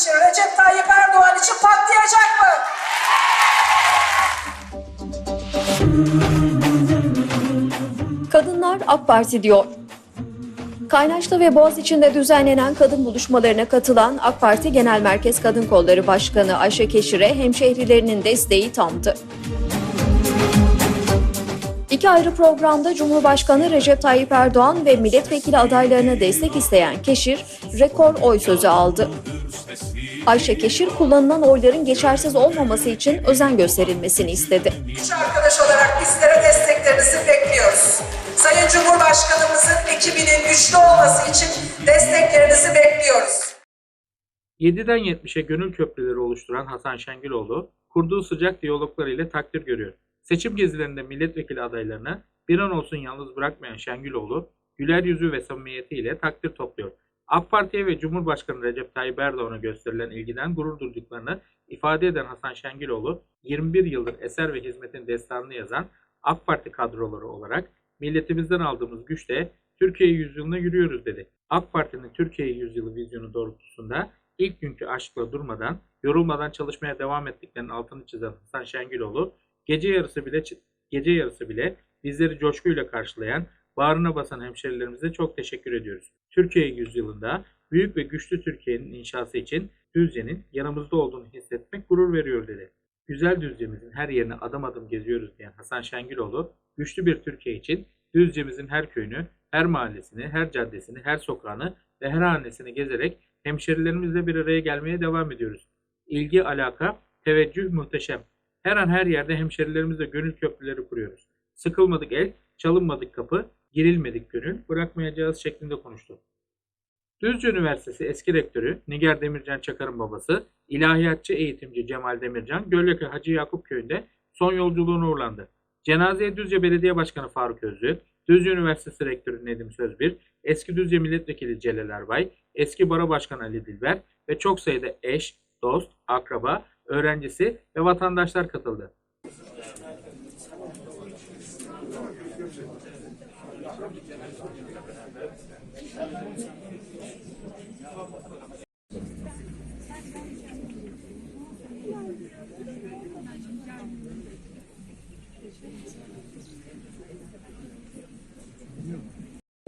için, Recep Tayyip Erdoğan için patlayacak mı? Kadınlar AK Parti diyor. Kaynaşlı ve Boğaziçi'nde düzenlenen kadın buluşmalarına katılan AK Parti Genel Merkez Kadın Kolları Başkanı Ayşe Keşir'e hemşehrilerinin desteği tamdı. İki ayrı programda Cumhurbaşkanı Recep Tayyip Erdoğan ve milletvekili adaylarına destek isteyen Keşir, rekor oy sözü aldı. Ayşe Keşir kullanılan oyların geçersiz olmaması için özen gösterilmesini istedi. Üç arkadaş olarak bizlere desteklerinizi bekliyoruz. Sayın Cumhurbaşkanımızın ekibinin güçlü olması için desteklerinizi bekliyoruz. 7'den 70'e gönül köprüleri oluşturan Hasan Şengüloğlu, kurduğu sıcak diyaloglar ile takdir görüyor. Seçim gezilerinde milletvekili adaylarını bir an olsun yalnız bırakmayan Şengüloğlu, güler yüzü ve samimiyetiyle takdir topluyor. AK Parti'ye ve Cumhurbaşkanı Recep Tayyip Erdoğan'a gösterilen ilgiden gurur duyduklarını ifade eden Hasan Şengüloğlu, 21 yıldır eser ve hizmetin destanını yazan AK Parti kadroları olarak milletimizden aldığımız güçle Türkiye yüzyılına yürüyoruz dedi. AK Parti'nin Türkiye yüzyılı vizyonu doğrultusunda ilk günkü aşkla durmadan, yorulmadan çalışmaya devam ettiklerinin altını çizen Hasan Şengüloğlu, gece yarısı bile gece yarısı bile bizleri coşkuyla karşılayan, bağrına basan hemşerilerimize çok teşekkür ediyoruz. Türkiye yüzyılında büyük ve güçlü Türkiye'nin inşası için Düzce'nin yanımızda olduğunu hissetmek gurur veriyor dedi. Güzel Düzce'mizin her yerine adım adım geziyoruz diyen Hasan Şengüloğlu, güçlü bir Türkiye için Düzce'mizin her köyünü, her mahallesini, her caddesini, her sokağını ve her hanesini gezerek hemşerilerimizle bir araya gelmeye devam ediyoruz. İlgi, alaka, teveccüh muhteşem. Her an her yerde hemşerilerimizle gönül köprüleri kuruyoruz. Sıkılmadık el, çalınmadık kapı, girilmedik gönül, bırakmayacağız şeklinde konuştu. Düzce Üniversitesi eski rektörü Niger Demircan Çakar'ın babası, ilahiyatçı eğitimci Cemal Demircan, Gölyaka Hacı Yakup köyünde son yolculuğuna uğurlandı. Cenazeye Düzce Belediye Başkanı Faruk Özlü, Düzce Üniversitesi Rektörü Nedim Sözbir, eski Düzce Milletvekili Celal Erbay, eski Bara Başkanı Ali Dilber ve çok sayıda eş, dost, akraba, öğrencisi ve vatandaşlar katıldı.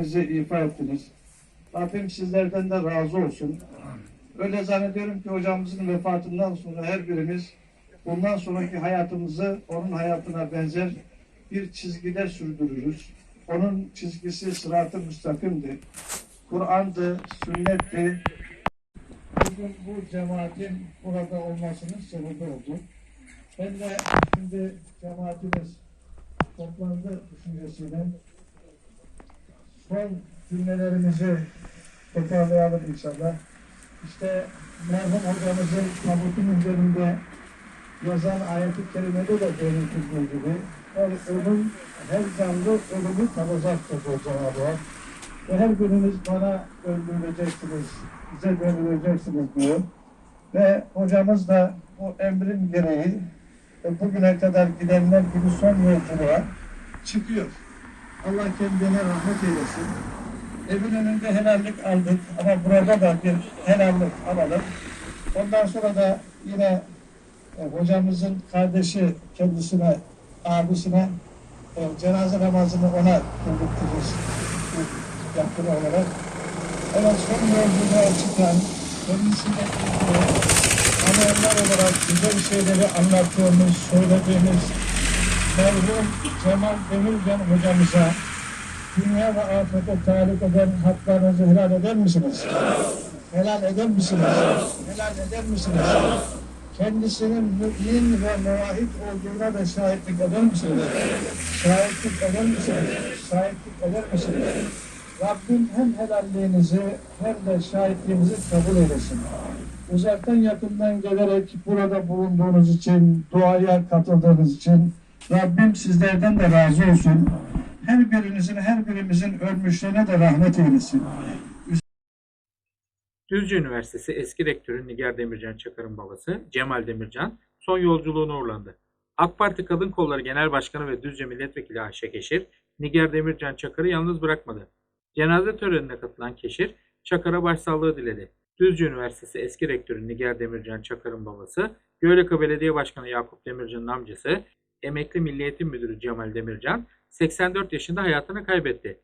Bizi ifa ettiniz. Rabbim sizlerden de razı olsun. Öyle zannediyorum ki hocamızın vefatından sonra her birimiz bundan sonraki hayatımızı onun hayatına benzer bir çizgide sürdürürüz. Onun çizgisi sırat-ı müstakimdi. Kur'an'dı, sünnetti. Bugün bu cemaatin burada olmasının sebebi oldu. Ben de şimdi cemaatimiz toplandı düşüncesiyle son cümlelerimizi tekrarlayalım inşallah. İşte merhum hocamızın tabutun üzerinde yazan ayet-i kerimede de belirtildiği gibi her ölüm, her canlı ölümü tadacaktır diyor Cenab-ı Hak. Ve her biriniz bana öldürüleceksiniz, bize öldürüleceksiniz diyor. Ve hocamız da bu emrin gereği e, bugüne kadar gidenler gibi son yolculuğa çıkıyor. Allah kendine rahmet eylesin. Evin önünde helallik aldık ama burada da bir helallik alalım. Ondan sonra da yine e, hocamızın kardeşi kendisine, abisine e, cenaze namazını ona kıldırtırız yakın olarak. Evet son yolculuğa çıkan kendisine ameller olarak güzel şeyleri anlattığımız, söylediğimiz merhum Cemal Demircan hocamıza dünya ve ahirete talip eden haklarınızı helal eder misiniz? Helal eder misiniz? Helal eder misiniz? Kendisinin mümin ve muvahhid olduğuna da şahitlik eder misiniz? Şahitlik eder misiniz? Şahitlik eder misiniz? Rabbim hem helalliğinizi hem de şahitliğinizi kabul eylesin. Uzaktan yakından gelerek burada bulunduğunuz için, duaya katıldığınız için Rabbim sizlerden de razı olsun. Her birinizin, her birimizin ölmüşlerine de rahmet eylesin. Düzce Üniversitesi eski rektörü Niger Demircan Çakar'ın babası Cemal Demircan son yolculuğuna uğurlandı. AK Parti Kadın Kolları Genel Başkanı ve Düzce Milletvekili Ayşe Keşir, Niger Demircan Çakar'ı yalnız bırakmadı. Cenaze törenine katılan Keşir, Çakar'a başsağlığı diledi. Düzce Üniversitesi eski rektörü Nigar Demircan Çakar'ın babası, Göyleka Belediye Başkanı Yakup Demircan'ın amcası, emekli Milli Eğitim Müdürü Cemal Demircan 84 yaşında hayatını kaybetti.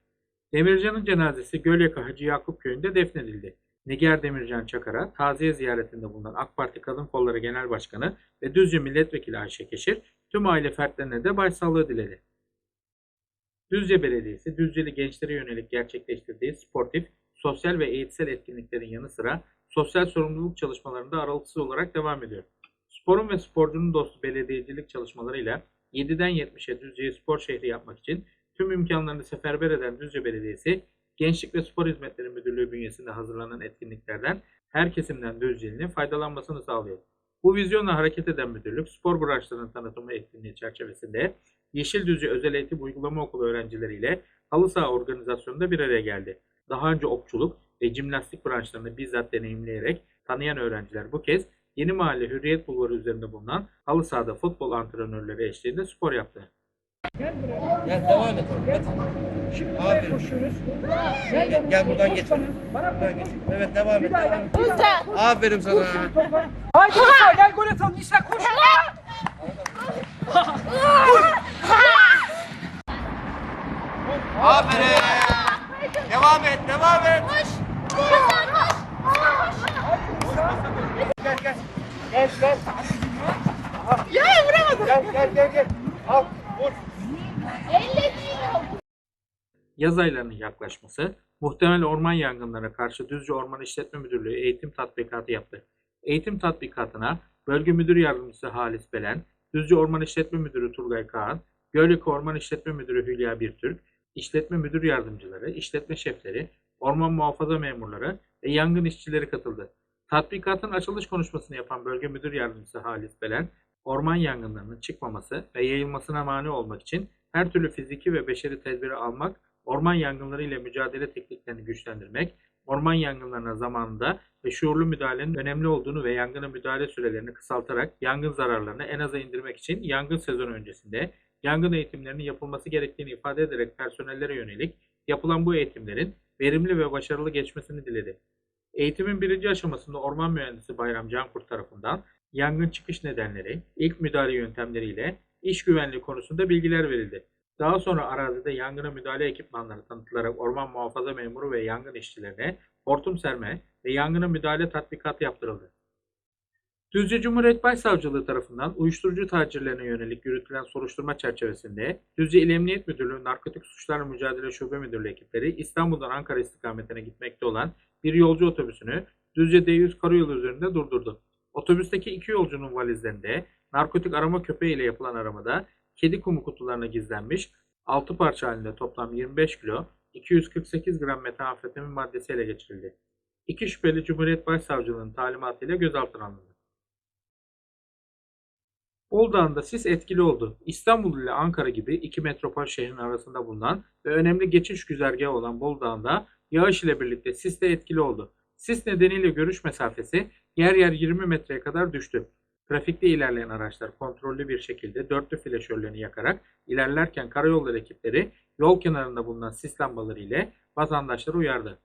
Demircan'ın cenazesi Gölyaka Hacı Yakup Köyü'nde defnedildi. Nigar Demircan Çakar'a taziye ziyaretinde bulunan AK Parti Kadın Kolları Genel Başkanı ve Düzce Milletvekili Ayşe Keşir tüm aile fertlerine de başsağlığı diledi. Düzce Belediyesi, Düzceli gençlere yönelik gerçekleştirdiği sportif, sosyal ve eğitsel etkinliklerin yanı sıra sosyal sorumluluk çalışmalarında aralıksız olarak devam ediyor. Sporun ve sporcunun dostu belediyecilik çalışmalarıyla 7'den 70'e Düzce'yi spor şehri yapmak için tüm imkanlarını seferber eden Düzce Belediyesi, Gençlik ve Spor Hizmetleri Müdürlüğü bünyesinde hazırlanan etkinliklerden her kesimden Düzceli'nin faydalanmasını sağlıyor. Bu vizyonla hareket eden müdürlük, spor branşlarının tanıtımı etkinliği çerçevesinde Yeşil Düzce Özel Eğitim Uygulama Okulu öğrencileriyle halı saha organizasyonunda bir araya geldi. Daha önce okçuluk ve jimnastik branşlarını bizzat deneyimleyerek tanıyan öğrenciler bu kez Yeni Mahalle Hürriyet Bulvarı üzerinde bulunan halı sahada futbol antrenörleri eşliğinde spor yaptı. Gel devam et. Hadi. Şimdi Aferin. buraya koşuyoruz. Gel, gel buradan geç. Buradan geç. Evet devam et. Aferin sana. Haydi İsa gel gol atalım. İsa koş. Aferin. Devam et. Devam et. Gel gel. Gel gel. Ya vuramadım. Gel gel gel gel. Al vur. Yaz aylarının yaklaşması, muhtemel orman yangınlarına karşı Düzce Orman İşletme Müdürlüğü eğitim tatbikatı yaptı. Eğitim tatbikatına Bölge Müdür Yardımcısı Halis Belen, Düzce Orman İşletme Müdürü Turgay Kağan, Gölyaka Orman İşletme Müdürü Hülya Birtürk, İşletme Müdür Yardımcıları, işletme şefleri, orman muhafaza memurları ve yangın işçileri katıldı. Tatbikatın açılış konuşmasını yapan Bölge Müdür Yardımcısı Halis Belen, orman yangınlarının çıkmaması ve yayılmasına mani olmak için her türlü fiziki ve beşeri tedbiri almak, orman yangınları ile mücadele tekniklerini güçlendirmek, orman yangınlarına zamanında ve şuurlu müdahalenin önemli olduğunu ve yangına müdahale sürelerini kısaltarak yangın zararlarını en aza indirmek için yangın sezonu öncesinde yangın eğitimlerinin yapılması gerektiğini ifade ederek personellere yönelik yapılan bu eğitimlerin verimli ve başarılı geçmesini diledi. Eğitimin birinci aşamasında orman mühendisi Bayram Cankurt tarafından yangın çıkış nedenleri, ilk müdahale yöntemleriyle iş güvenliği konusunda bilgiler verildi. Daha sonra arazide yangına müdahale ekipmanları tanıtılarak orman muhafaza memuru ve yangın işçilerine hortum serme ve yangına müdahale tatbikatı yaptırıldı. Düzce Cumhuriyet Başsavcılığı tarafından uyuşturucu tacirlerine yönelik yürütülen soruşturma çerçevesinde Düzce İl Emniyet Müdürlüğü Narkotik Suçlarla Mücadele Şube Müdürlüğü ekipleri İstanbul'dan Ankara istikametine gitmekte olan bir yolcu otobüsünü Düzce D100 karayolu üzerinde durdurdu. Otobüsteki iki yolcunun valizlerinde narkotik arama köpeği ile yapılan aramada kedi kumu kutularına gizlenmiş 6 parça halinde toplam 25 kilo 248 gram metamfetamin maddesi ele geçirildi. İki şüpheli Cumhuriyet Başsavcılığının talimatıyla gözaltına alındı. Uludağ'da sis etkili oldu. İstanbul ile Ankara gibi iki metropol şehrin arasında bulunan ve önemli geçiş güzergahı olan Bolu Dağı'nda yağış ile birlikte sis de etkili oldu. Sis nedeniyle görüş mesafesi yer yer 20 metreye kadar düştü. Trafikte ilerleyen araçlar kontrollü bir şekilde dörtlü flaşörlerini yakarak ilerlerken karayolları ekipleri yol kenarında bulunan sis lambaları ile vatandaşları uyardı.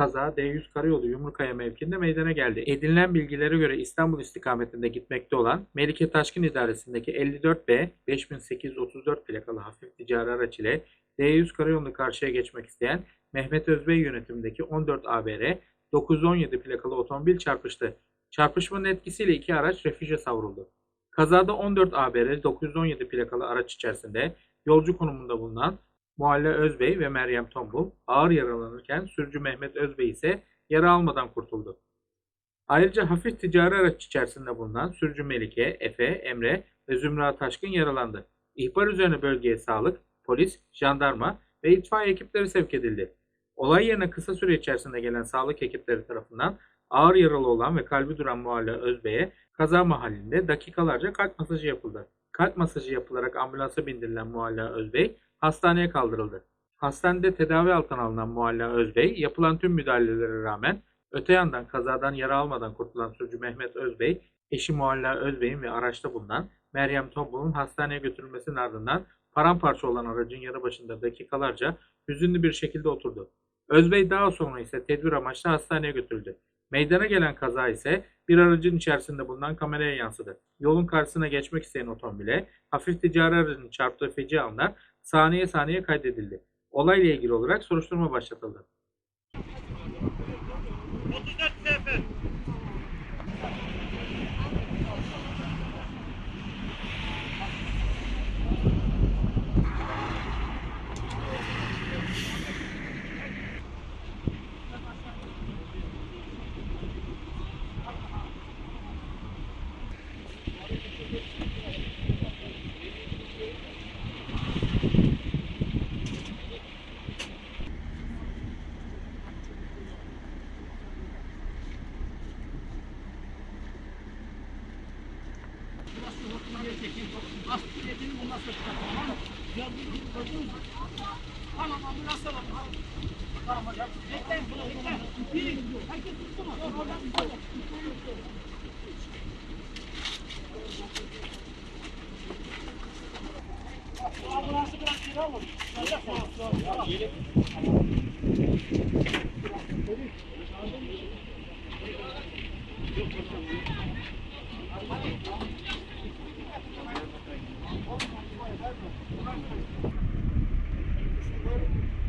Kaza D100 Karayolu Yumrukaya mevkinde meydana geldi. Edinilen bilgilere göre İstanbul istikametinde gitmekte olan Melike Taşkın İdaresi'ndeki 54B 5834 plakalı hafif ticari araç ile D100 Karayolu'nu karşıya geçmek isteyen Mehmet Özbey yönetimindeki 14 ABR 917 plakalı otomobil çarpıştı. Çarpışmanın etkisiyle iki araç refüje savruldu. Kazada 14 ABR 917 plakalı araç içerisinde yolcu konumunda bulunan Muhalle Özbey ve Meryem Tombul ağır yaralanırken sürücü Mehmet Özbey ise yara almadan kurtuldu. Ayrıca hafif ticari araç içerisinde bulunan sürücü Melike, Efe, Emre ve Zümra Taşkın yaralandı. İhbar üzerine bölgeye sağlık, polis, jandarma ve itfaiye ekipleri sevk edildi. Olay yerine kısa süre içerisinde gelen sağlık ekipleri tarafından ağır yaralı olan ve kalbi duran Mualla Özbey'e kaza mahallinde dakikalarca kalp masajı yapıldı. Kalp masajı yapılarak ambulansa bindirilen Mualla Özbey hastaneye kaldırıldı. Hastanede tedavi altına alınan Mualla Özbey yapılan tüm müdahalelere rağmen öte yandan kazadan yara almadan kurtulan sürücü Mehmet Özbey, eşi Mualla Özbey'in ve araçta bulunan Meryem Tombul'un hastaneye götürülmesinin ardından paramparça olan aracın yanı başında dakikalarca hüzünlü bir şekilde oturdu. Özbey daha sonra ise tedbir amaçlı hastaneye götürüldü. Meydana gelen kaza ise bir aracın içerisinde bulunan kameraya yansıdı. Yolun karşısına geçmek isteyen otomobile hafif ticari aracın çarptığı feci anlar saniye saniye kaydedildi. Olayla ilgili olarak soruşturma başlatıldı. Ceketini bundan sırtına. Tamam. Yardımcı gördünüz mü? Tamam ambulans alalım. Tamam hocam. Bekleyin bunu bekleyin. Biri. Herkes tuttu mu? Oradan tutalım. Şey ambulansı biraz geri alın. Tamam. Yok, yok, yok. Thank you.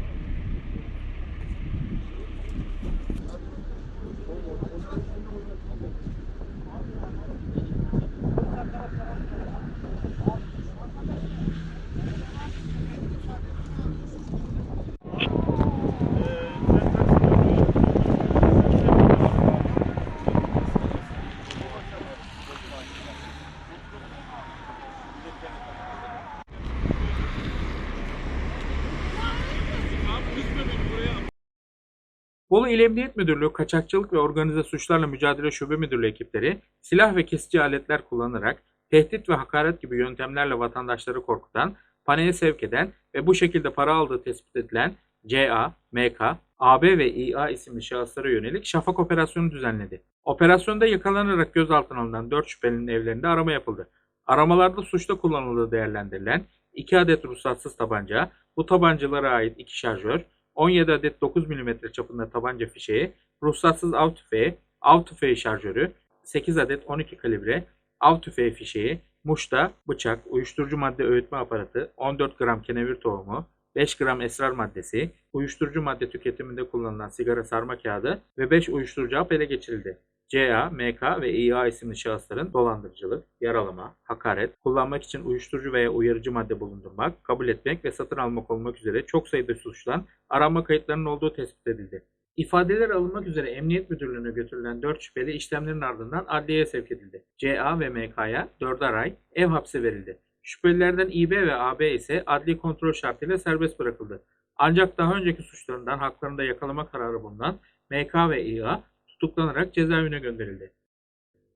Bolu İl Emniyet Müdürlüğü Kaçakçılık ve Organize Suçlarla Mücadele Şube Müdürlüğü ekipleri silah ve kesici aletler kullanarak tehdit ve hakaret gibi yöntemlerle vatandaşları korkutan, paniğe sevk eden ve bu şekilde para aldığı tespit edilen CA, MK, AB ve İA isimli şahıslara yönelik şafak operasyonu düzenledi. Operasyonda yakalanarak gözaltına alınan 4 şüphelinin evlerinde arama yapıldı. Aramalarda suçta kullanıldığı değerlendirilen 2 adet ruhsatsız tabanca, bu tabancalara ait 2 şarjör, 17 adet 9 mm çapında tabanca fişeği, ruhsatsız av tüfeği, av tüfeği şarjörü, 8 adet 12 kalibre av tüfeği fişeği, muşta, bıçak, uyuşturucu madde öğütme aparatı, 14 gram kenevir tohumu, 5 gram esrar maddesi, uyuşturucu madde tüketiminde kullanılan sigara sarma kağıdı ve 5 uyuşturucu hap ele geçirildi. CA, MK ve İA isimli şahısların dolandırıcılık, yaralama, hakaret, kullanmak için uyuşturucu veya uyarıcı madde bulundurmak, kabul etmek ve satın almak olmak üzere çok sayıda suçtan aranma kayıtlarının olduğu tespit edildi. İfadeler alınmak üzere Emniyet Müdürlüğü'ne götürülen 4 şüpheli işlemlerin ardından adliyeye sevk edildi. CA ve MK'ya 4'er ay ev hapsi verildi. Şüphelilerden İB ve AB ise adli kontrol şartıyla serbest bırakıldı. Ancak daha önceki suçlarından haklarında yakalama kararı bulunan MK ve İA tutuklanarak cezaevine gönderildi.